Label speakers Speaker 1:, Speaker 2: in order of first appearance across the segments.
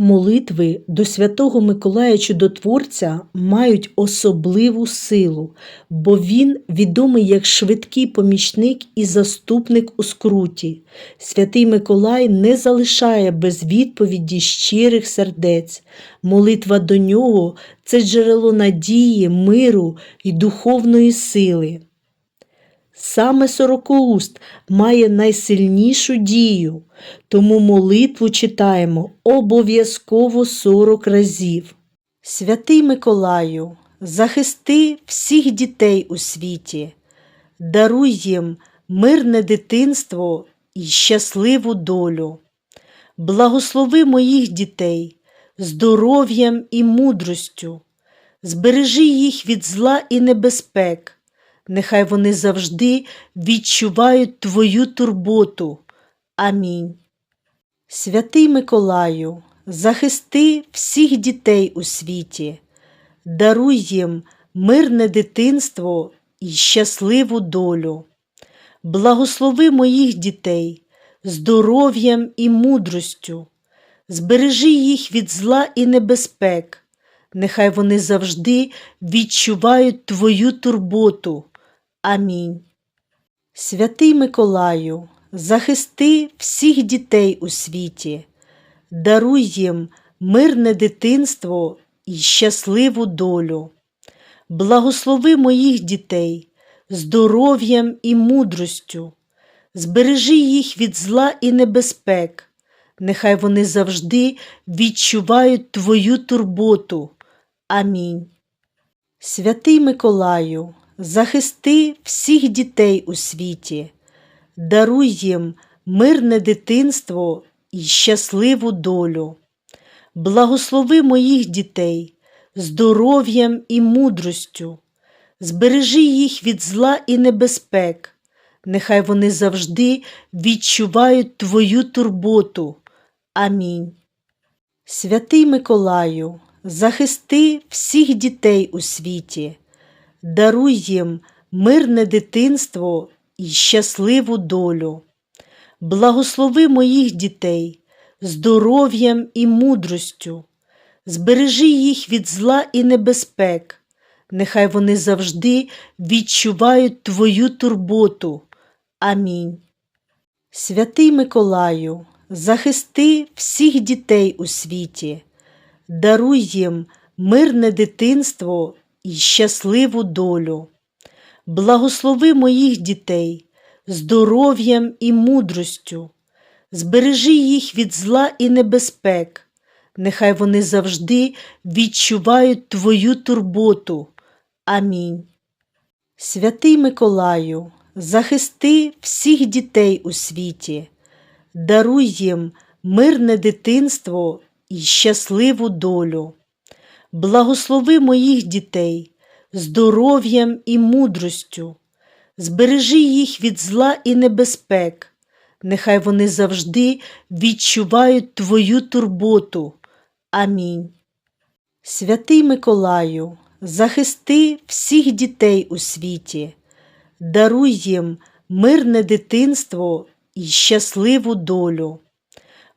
Speaker 1: Молитви до Святого Миколая Чудотворця мають особливу силу, бо він відомий як швидкий помічник і заступник у скруті. Святий Миколай не залишає без відповіді щирих сердець. Молитва до нього це джерело надії, миру і духовної сили. Саме сорокоуст має найсильнішу дію, тому молитву читаємо обов'язково сорок разів. Святий Миколаю, захисти всіх дітей у світі, даруй їм мирне дитинство і щасливу долю. Благослови моїх дітей здоров'ям і мудростю, збережи їх від зла і небезпек. Нехай вони завжди відчувають Твою турботу. Амінь. Святий Миколаю, захисти всіх дітей у світі, даруй їм мирне дитинство і щасливу долю. Благослови моїх дітей здоров'ям і мудростю, збережи їх від зла і небезпек. Нехай вони завжди відчувають Твою турботу. Амінь. Святий Миколаю, захисти всіх дітей у світі, даруй їм мирне дитинство і щасливу долю. Благослови моїх дітей здоров'ям і мудростю, збережи їх від зла і небезпек. Нехай вони завжди відчувають Твою турботу. Амінь. Святий Миколаю, захисти всіх дітей у світі, даруй їм мирне дитинство і щасливу долю. Благослови моїх дітей здоров'ям і мудростю, збережи їх від зла і небезпек. Нехай вони завжди відчувають Твою турботу. Амінь. Святий Миколаю, захисти всіх дітей у світі, даруй їм мирне дитинство і щасливу долю. Благослови моїх дітей здоров'ям і мудростю, збережи їх від зла і небезпек. Нехай вони завжди відчувають Твою турботу. Амінь. Святий Миколаю, захисти всіх дітей у світі, даруй їм мирне дитинство і щасливу долю. Благослови моїх дітей здоров'ям і мудростю, збережи їх від зла і небезпек. Нехай вони завжди відчувають Твою турботу. Амінь. Святий Миколаю, захисти всіх дітей у світі, даруй їм мирне дитинство і щасливу долю. Благослови моїх дітей здоров'ям і мудростю, збережи їх від зла і небезпек. Нехай вони завжди відчувають Твою турботу. Амінь. Святий Миколаю, захисти всіх дітей у світі, даруй їм мирне дитинство і щасливу долю.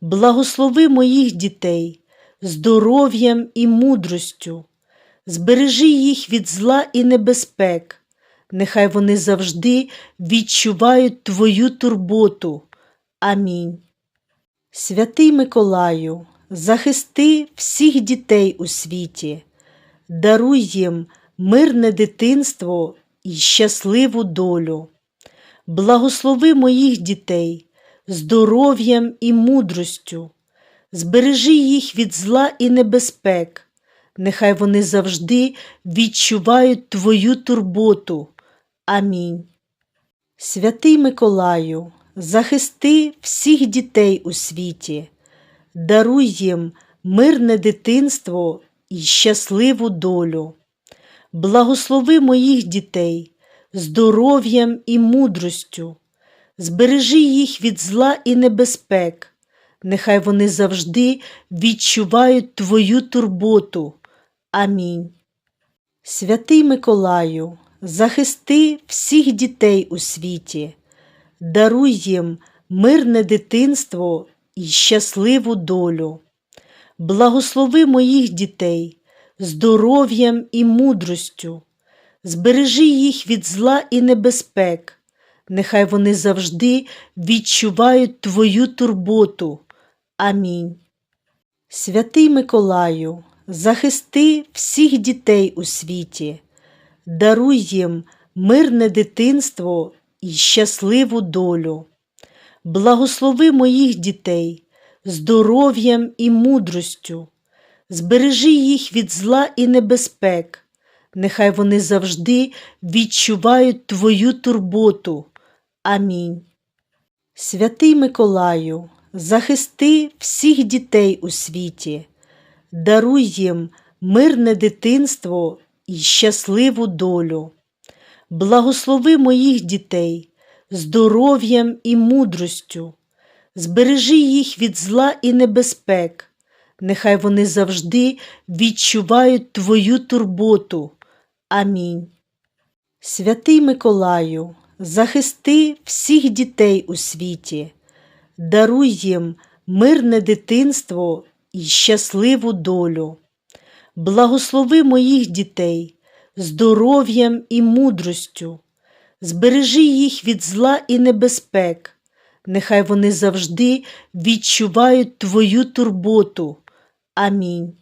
Speaker 1: Благослови моїх дітей здоров'ям і мудростю, збережи їх від зла і небезпек. Нехай вони завжди відчувають Твою турботу. Амінь. Святий Миколаю, захисти всіх дітей у світі, даруй їм мирне дитинство і щасливу долю. Благослови моїх дітей здоров'ям і мудростю, збережи їх від зла і небезпек. Нехай вони завжди відчувають Твою турботу. Амінь. Святий Миколаю, захисти всіх дітей у світі, даруй їм мирне дитинство і щасливу долю. Благослови моїх дітей здоров'ям і мудростю, збережи їх від зла і небезпек. Нехай вони завжди відчувають Твою турботу. Амінь. Святий Миколаю, захисти всіх дітей у світі, даруй їм мирне дитинство і щасливу долю. Благослови моїх дітей здоров'ям і мудростю, збережи їх від зла і небезпек, нехай вони завжди відчувають Твою турботу. Амінь. Святий Миколаю, захисти всіх дітей у світі, даруй їм мирне дитинство і щасливу долю. Благослови моїх дітей здоров'ям і мудростю, збережи їх від зла і небезпек, нехай вони завжди відчувають Твою турботу. Амінь. Святий Миколаю, захисти всіх дітей у світі, даруй їм мирне дитинство і щасливу долю. Благослови моїх дітей здоров'ям і мудростю, збережи їх від зла і небезпек, нехай вони завжди відчувають Твою турботу. Амінь. Святий Миколаю, захисти всіх дітей у світі, даруй їм мирне дитинство і щасливу долю. Благослови моїх дітей здоров'ям і мудростю, збережи їх від зла і небезпек, нехай вони завжди відчувають Твою турботу. Амінь.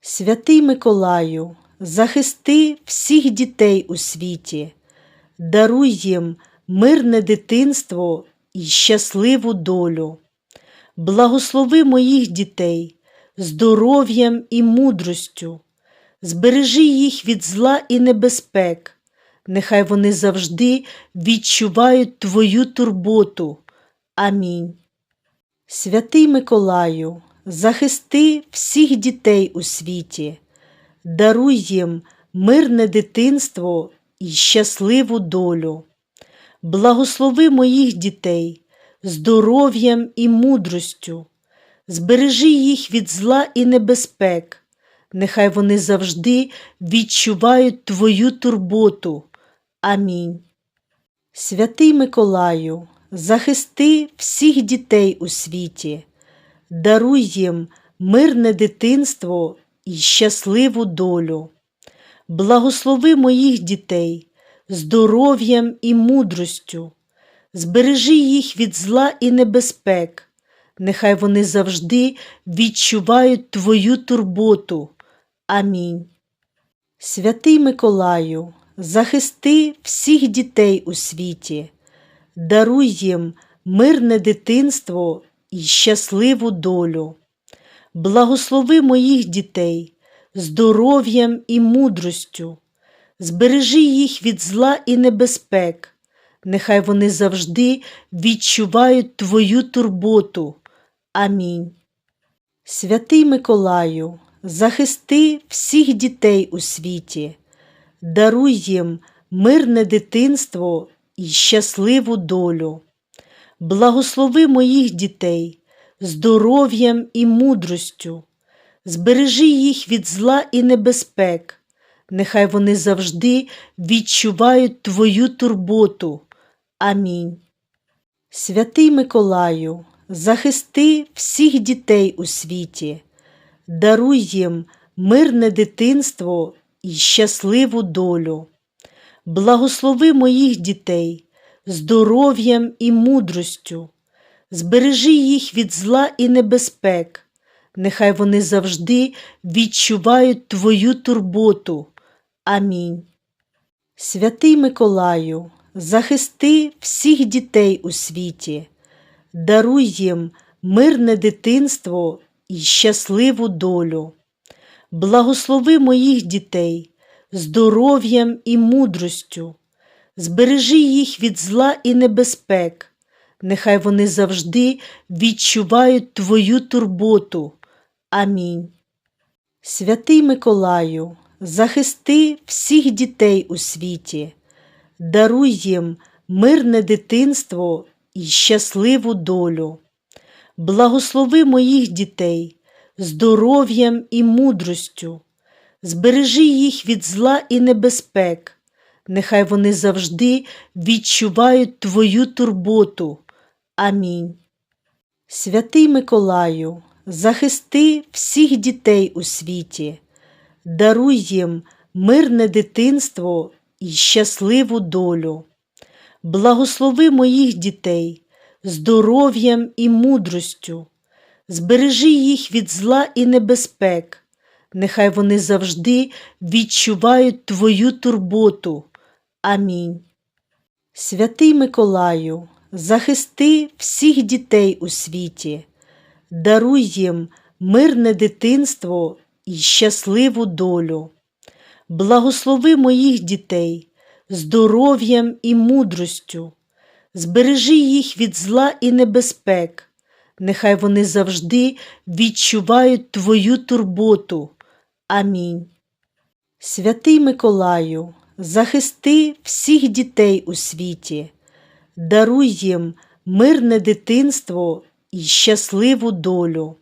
Speaker 1: Святий Миколаю, захисти всіх дітей у світі, даруй їм мирне дитинство і щасливу долю. Благослови моїх дітей здоров'ям і мудростю, збережи їх від зла і небезпек, нехай вони завжди відчувають Твою турботу. Амінь. Святий Миколаю, захисти всіх дітей у світі, даруй їм мирне дитинство і щасливу долю. Благослови моїх дітей здоров'ям і мудростю, збережи їх від зла і небезпек, нехай вони завжди відчувають Твою турботу. Амінь. Святий Миколаю, захисти всіх дітей у світі, даруй їм мирне дитинство і щасливу долю. Благослови моїх дітей здоров'ям і мудростю, збережи їх від зла і небезпек, нехай вони завжди відчувають Твою турботу. Амінь. Святий Миколаю, захисти всіх дітей у світі, даруй їм мирне дитинство і щасливу долю. Благослови моїх дітей здоров'ям і мудростю, збережи їх від зла і небезпек, нехай вони завжди відчувають Твою турботу. Амінь. Святий Миколаю, захисти всіх дітей у світі, даруй їм мирне дитинство і щасливу долю. Благослови моїх дітей здоров'ям і мудростю, збережи їх від зла і небезпек, нехай вони завжди відчувають Твою турботу. Амінь. Святий Миколаю, захисти всіх дітей у світі, даруй їм мирне дитинство і щасливу долю. Благослови моїх дітей здоров'ям і мудростю, збережи їх від зла і небезпек, нехай вони завжди відчувають Твою турботу. Амінь. Святий Миколаю, захисти всіх дітей у світі, даруй їм мирне дитинство і щасливу долю. Благослови моїх дітей здоров'ям і мудростю, збережи їх від зла і небезпек, нехай вони завжди відчувають Твою турботу. Амінь. Святий Миколаю, захисти всіх дітей у світі, даруй їм мирне дитинство і щасливу долю. Благослови моїх дітей здоров'ям і мудростю, збережи їх від зла і небезпек, нехай вони завжди відчувають Твою турботу. Амінь. Святий Миколаю, захисти всіх дітей у світі, даруй їм мирне дитинство і щасливу долю. Благослови моїх дітей здоров'ям і мудростю, збережи їх від зла і небезпек, нехай вони завжди відчувають Твою турботу. Амінь. Святий Миколаю, захисти всіх дітей у світі, даруй їм мирне дитинство і щасливу долю. Благослови моїх дітей здоров'ям і мудростю, збережи їх від зла і небезпек, нехай вони завжди відчувають Твою турботу. Амінь. Святий Миколаю, захисти всіх дітей у світі, даруй їм мирне дитинство і щасливу долю.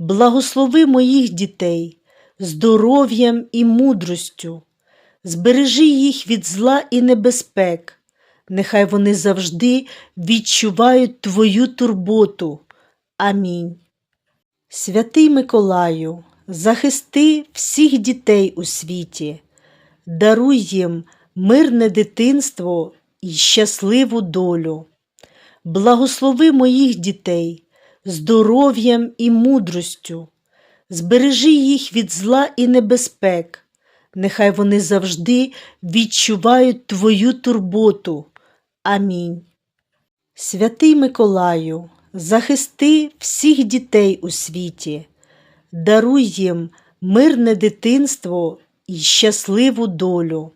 Speaker 1: Благослови моїх дітей здоров'ям і мудростю, збережи їх від зла і небезпек, нехай вони завжди відчувають Твою турботу. Амінь. Святий Миколаю, захисти всіх дітей у світі, даруй їм мирне дитинство і щасливу долю. Благослови моїх дітей здоров'ям і мудростю, збережи їх від зла і небезпек, нехай вони завжди відчувають Твою турботу. Амінь. Святий Миколаю, захисти всіх дітей у світі, даруй їм мирне дитинство і щасливу долю.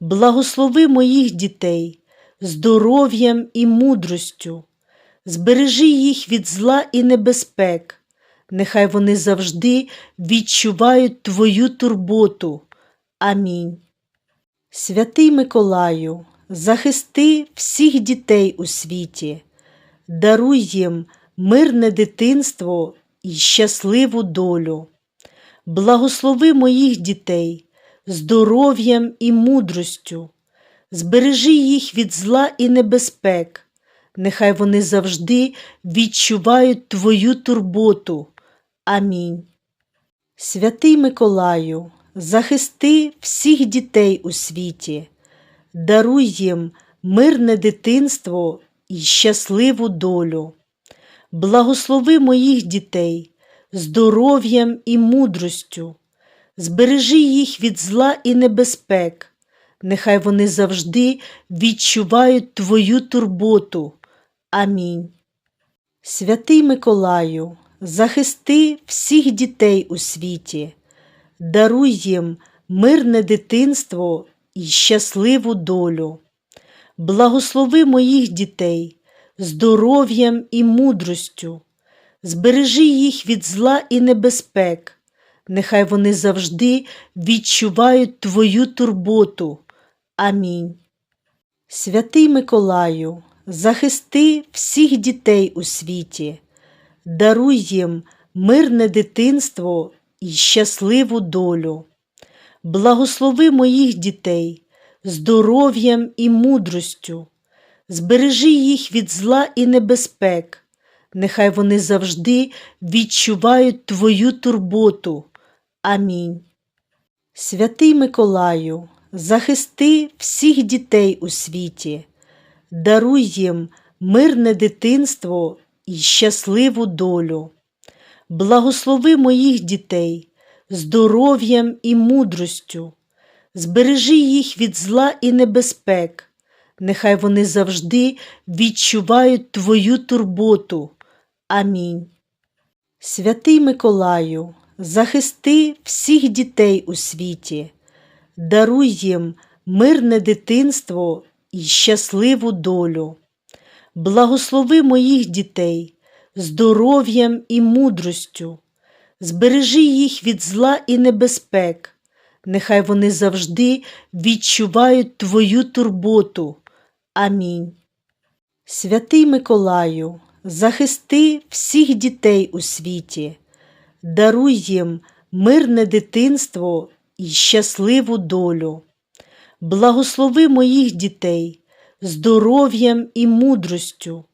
Speaker 1: Благослови моїх дітей здоров'ям і мудростю, збережи їх від зла і небезпек, нехай вони завжди відчувають Твою турботу. Амінь. Святий Миколаю, захисти всіх дітей у світі, даруй їм мирне дитинство і щасливу долю. Благослови моїх дітей здоров'ям і мудростю, збережи їх від зла і небезпек, нехай вони завжди відчувають Твою турботу. Амінь. Святий Миколаю, захисти всіх дітей у світі, даруй їм мирне дитинство і щасливу долю. Благослови моїх дітей здоров'ям і мудростю, збережи їх від зла і небезпек, нехай вони завжди відчувають Твою турботу. Амінь. Святий Миколаю, захисти всіх дітей у світі, даруй їм мирне дитинство і щасливу долю. Благослови моїх дітей здоров'ям і мудростю, збережи їх від зла і небезпек, нехай вони завжди відчувають Твою турботу. Амінь. Святий Миколаю, захисти всіх дітей у світі, даруй їм мирне дитинство і щасливу долю. Благослови моїх дітей здоров'ям і мудростю, збережи їх від зла і небезпек, нехай вони завжди відчувають Твою турботу. Амінь. Святий Миколаю, захисти всіх дітей у світі, даруй їм мирне дитинство і щасливу долю. Благослови моїх дітей здоров'ям і мудростю, збережи їх від зла і небезпек, нехай вони завжди відчувають Твою турботу. Амінь. Святий Миколаю, захисти всіх дітей у світі, даруй їм мирне дитинство і щасливу долю. Благослови моїх дітей здоров'ям і мудростю, збережи їх від зла і небезпек, нехай вони завжди відчувають Твою турботу. Амінь. Святий Миколаю, захисти всіх дітей у світі, даруй їм мирне дитинство і щасливу долю. Благослови моїх дітей здоров'ям і мудростю,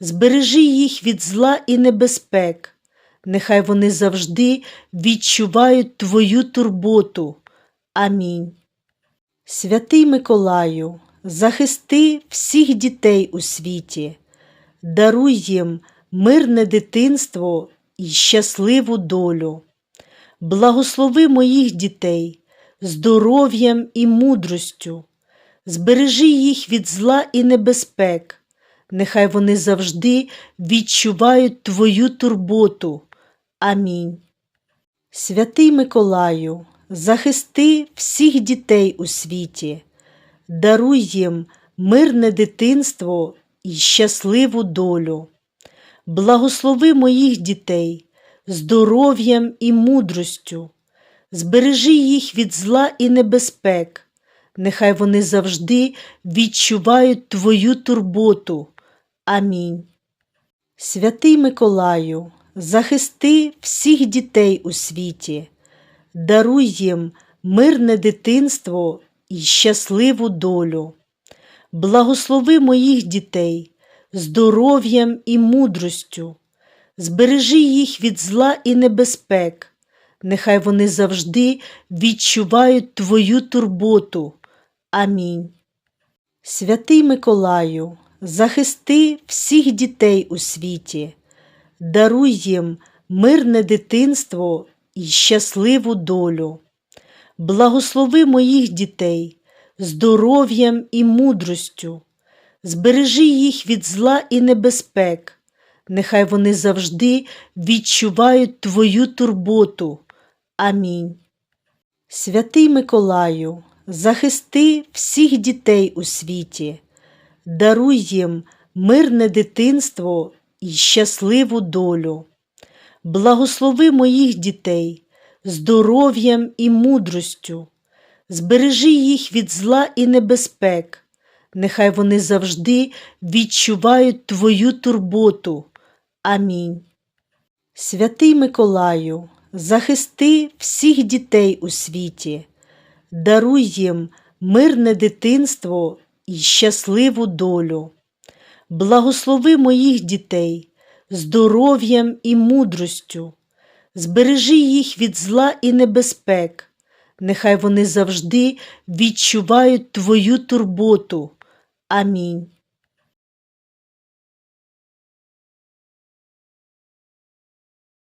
Speaker 1: збережи їх від зла і небезпек, нехай вони завжди відчувають Твою турботу. Амінь. Святий Миколаю, захисти всіх дітей у світі, даруй їм мирне дитинство і щасливу долю. Благослови моїх дітей здоров'ям і мудростю, збережи їх від зла і небезпек, нехай вони завжди відчувають Твою турботу. Амінь. Святий Миколаю, захисти всіх дітей у світі, даруй їм мирне дитинство і щасливу долю. Благослови моїх дітей здоров'ям і мудростю, збережи їх від зла і небезпек, нехай вони завжди відчувають Твою турботу. Амінь. Святий Миколаю, захисти всіх дітей у світі, даруй їм мирне дитинство і щасливу долю. Благослови моїх дітей здоров'ям і мудростю, збережи їх від зла і небезпек, нехай вони завжди відчувають Твою турботу. Амінь. Святий Миколаю, захисти всіх дітей у світі, даруй їм мирне дитинство і щасливу долю. Благослови моїх дітей здоров'ям і мудростю, збережи їх від зла і небезпек, нехай вони завжди відчувають Твою турботу. Амінь. Святий Миколаю, захисти всіх дітей у світі, даруй їм мирне дитинство і щасливу долю. Благослови моїх дітей здоров'ям і мудростю, збережи їх від зла і небезпек, нехай вони завжди відчувають Твою турботу. Амінь. Святий Миколаю, захисти всіх дітей у світі, даруй їм мирне дитинство і щасливу долю. Благослови моїх дітей здоров'ям і мудростю, збережи їх від зла і небезпек, нехай вони завжди відчувають Твою турботу. Амінь.